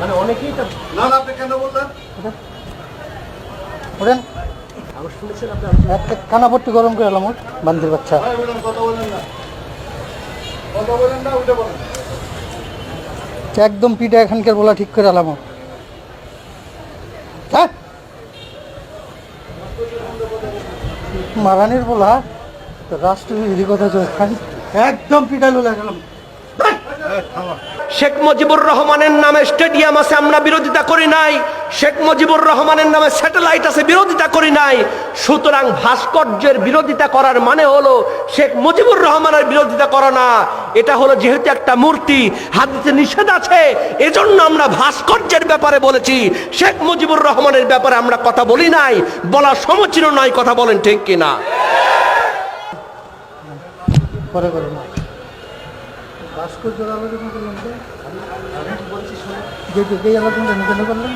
মানে অনেকেই তো না না আপনি কেন বললেন? ওরেন। আমি শুনেছেন আপনি গরম করে এলাম বান্দির বাচ্চা। ভাই বলুন কথা বলেন না। কথা বলেন না উঠে বলেন। একদম পিঠা এখানকার বলা ঠিক করে এলাম। হ্যাঁ মারানির বলা তো রাষ্ট্রবিরোধী কথা চলে একদম পিঠা লোলা গেলাম। শেখ মুজিবুর রহমানের নামে স্টেডিয়াম আছে, আমরা বিরোধিতা করি নাই। শেখ মুজিবুর রহমানের নামে স্যাটেলাইট আছে, বিরোধিতা করি নাই। সুতরাং ভাস্কর্যের বিরোধিতা করার মানে হলো, শেখ মুজিবুর রহমানের বিরোধিতা করা না। এটা হলো যেহেতু একটা মূর্তি হাদিতে নিষেধ আছে, এজন্য আমরা ভাস্কর্যের ব্যাপারে বলেছি। শেখ মুজিবুর রহমানের ব্যাপারে আমরা কথা বলি নাই, বলা সমীচীন নয়, কথা বলেন ঠিক কিনা? পরে আলোচনা করলাম তো যে কেন করলেন?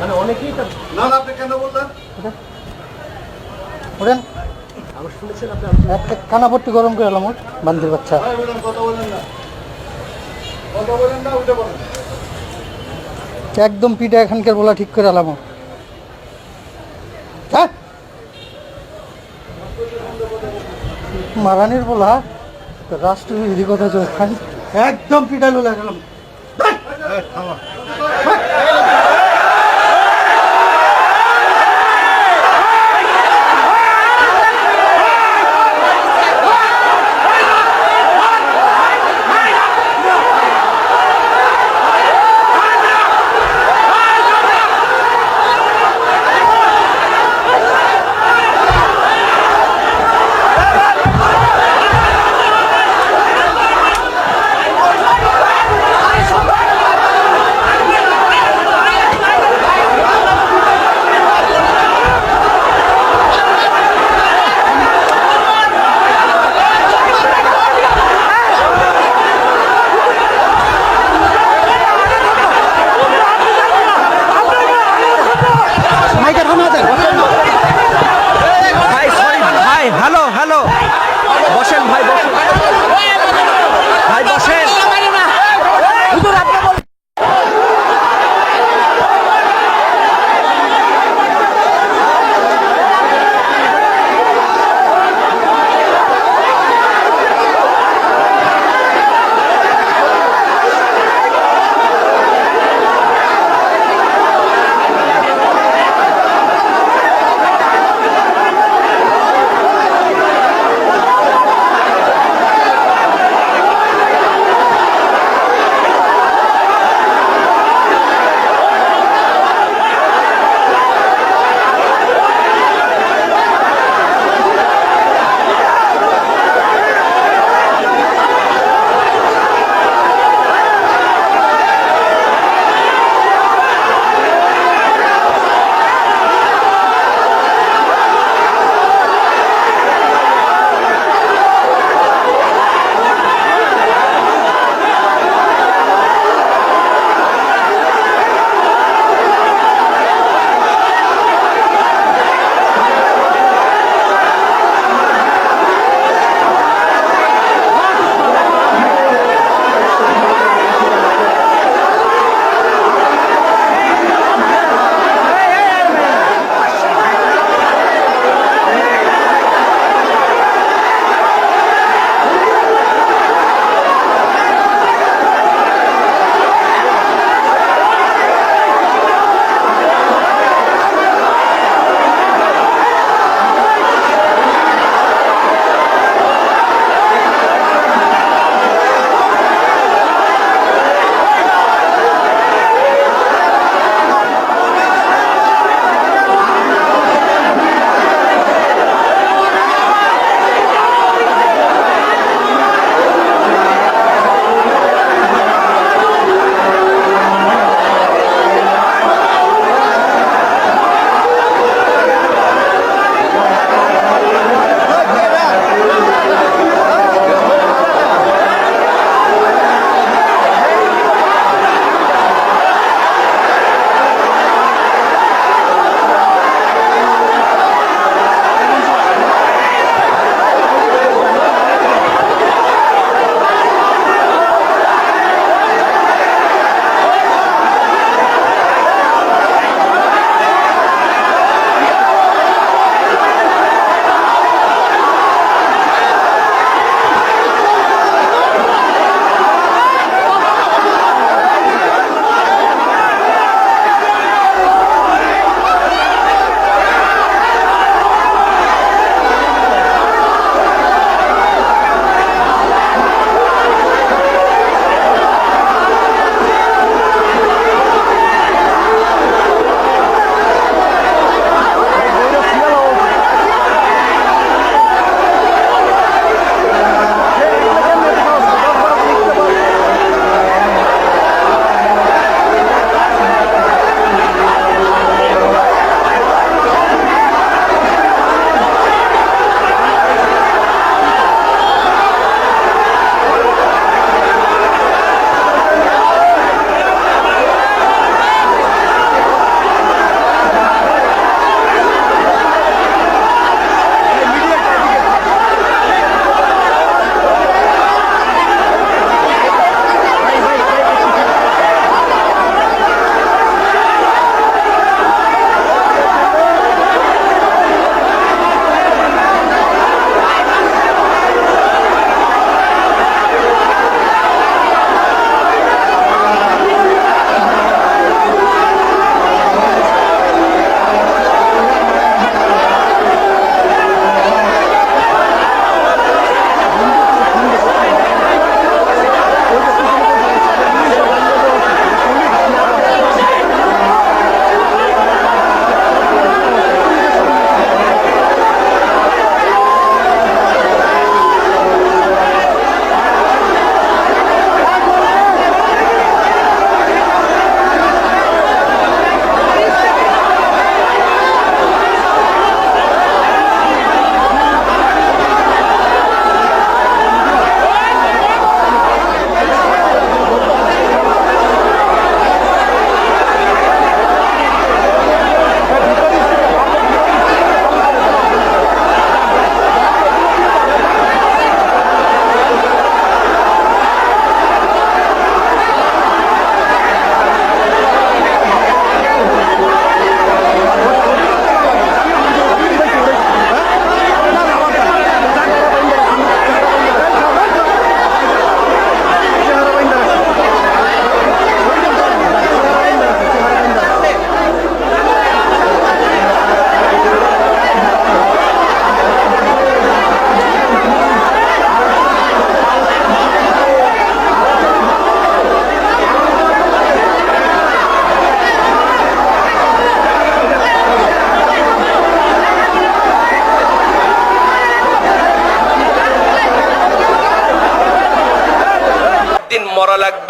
মানে অনেকেই না না আপনি বললেন? ওরেন আপনি গরম করে এলাম ওর বান্দির বাচ্চা। ভাই বলুন কথা বলেন না। কথা বলেন না উঠে বলেন। একদম পিঠা এখানকার বলা ঠিক করে এলাম হ্যাঁ মারানির বলা রাষ্ট্রবিরোধী কথা চলছে একদম পিটালো লাগলাম গেলাম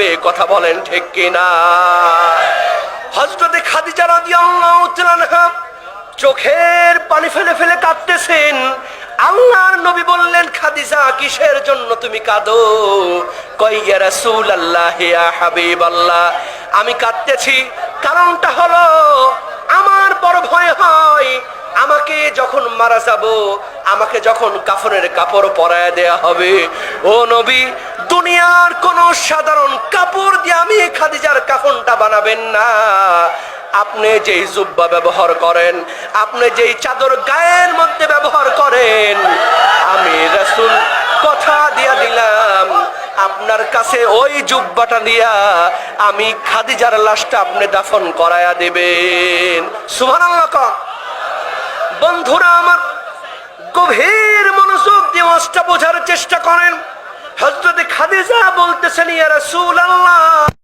মরা কথা বলেন ঠিক কিনা? হজরতে খাদিজা রাদিয়াল্লাহু তাআলা চোখের পানি ফেলে ফেলে কাঁদতেছেন। আল্লাহর নবী বললেন, খাদিজা, কিসের জন্য তুমি কাঁদো? কইয়া রাসূল আল্লাহ ইয়া হাবিব আল্লাহ আমি কাঁদতেছি, কারণটা হলো আমার বড় ভয় হয়, আমাকে যখন মারা যাব আমাকে যখন কাফনের কাপড় পরায় দেয়া হবে, ও নবী, দুনিয়ার কোন সাধারণ কাপড় দিয়ে আমি খাদিজার কাফনটা বানাবেন না। আপনি যেই জুব্বা ব্যবহার করেন, আপনি যেই চাদর গায়ের মধ্যে ব্যবহার করেন, আমি রাসূল কথা দিয়া দিলাম, আপনার কাছে ওই জুব্বাটা দিয়া আমি খাদিজার লাশটা আপনি দাফন করায়া দেবেন। কন। বন্ধুরা, আমার গভীর মনোযোগ দিয়ে মাছটা বোঝার চেষ্টা করেন। হজরত খাদিজা বলতেছেন ইয়া রাসূলুল্লাহ। ভাবলাম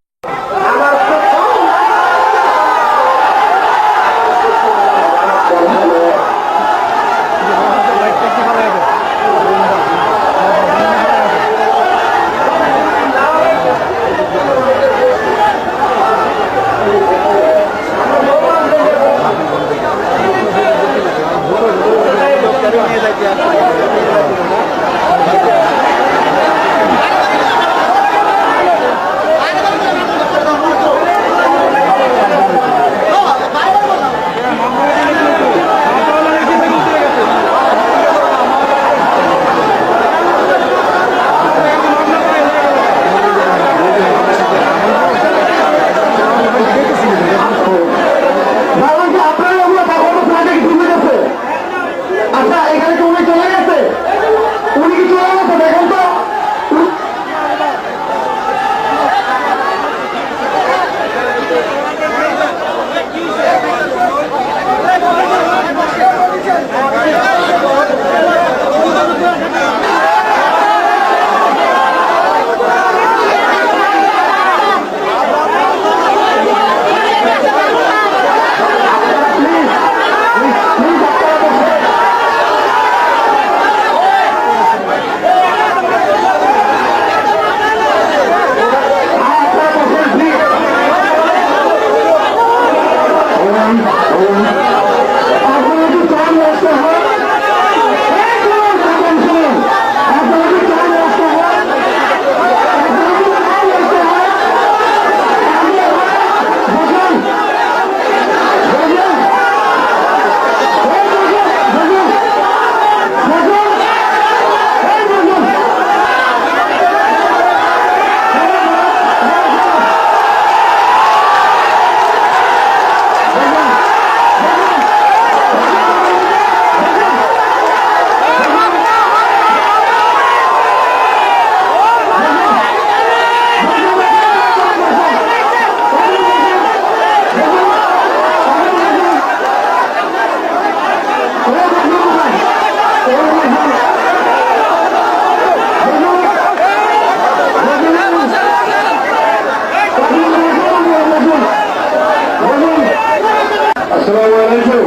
আসসালামু আলাইকুম।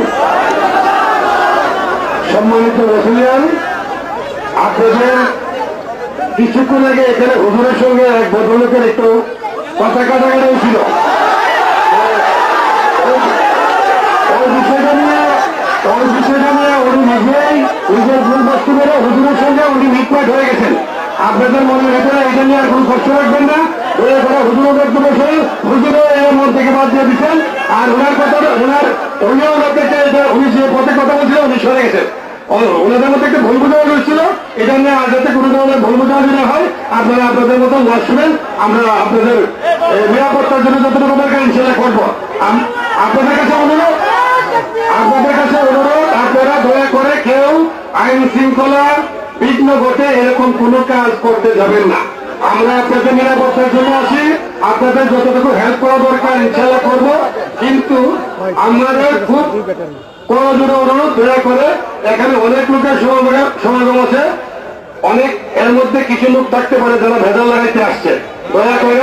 সম্মানিত রসুলিয়ান আপনাদের কিছুক্ষণ আগে এখানে হুজুরের সঙ্গে এক ভদ্রলোকের একটু কথা কাটাকাটি ছিল। ওই ওই হয়ে আপনাদের মনের ভেতরে এটা নিয়ে আর কোনো কষ্ট রাখবেন না। দয়া করে হুজুরের বক্তব্য হুজুরও এর মন থেকে বাদ দিয়ে দিচ্ছেন। ওনার কথা ওনার উনিও ওনাদেরকে যে- উনি যে পথে কথা বলছিলেন উনি সরে গেছেন। ওনাদের মধ্যে একটা ভুল বোঝাবুঝি হচ্ছিল। এটা নিয়ে আর যাতে কোনো ধরনের ভুল বোঝাবুঝি না হয়, আপনারা আপনাদের মতো ওয়াজ শুনেন, আমরা আপনাদের নিরাপত্তার জন্য যতটুকু দরকার ইনশাল্লাহ করব। আপনাদের কাছে অনুরোধ? আপনাদের কাছে অনুরোধ, আপনারা দয়া করে কেউ আইন শৃঙ্খলা বিঘ্ন ঘটে এরকম কোনো কাজ করতে যাবেন না। আমরা আপনাদের নিরাপত্তার জন্য আসি। আপনাদের যতটুকু হেল্প করা দরকার ইনশাল্লাহ করব। কিন্তু আমাদের খুব করজোরে অনুরোধ, দয়া করে এখানে অনেক লোকের সমাগম- আছে। অনেক এর মধ্যে কিছু লোক থাকতে পারে যারা ভেজাল লাগাইতে আসছে। দয়া করে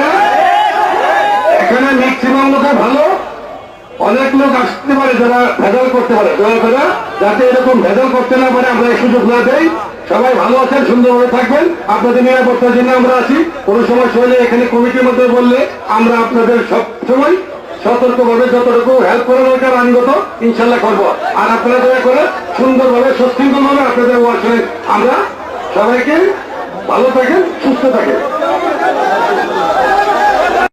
এখানে ম্যাক্সিমাম লোকে ভালো, অনেক লোক আসতে পারে যারা ভেজাল করতে পারে। দয়া করে যাতে এরকম ভেজাল করতে না পারে, আমরা এই সুযোগ না দেই। সবাই ভালো আছেন, সুন্দরভাবে থাকবেন। আপনাদের নিরাপত্তার জন্য আমরা আছি। কোনো সময় শুনে এখানে কমিটির মধ্যে বললে আমরা আপনাদের সব সময় সতর্কভাবে যতটুকু হেল্প করা দরকার আইনগত ইনশাল্লাহ করব। আর আপনারা দয়া করে সুন্দরভাবে সচ্ছিন্দভাবে আপনাদের ওয়ার্ড আমরা সবাইকে ভালো থাকেন, সুস্থ থাকেন।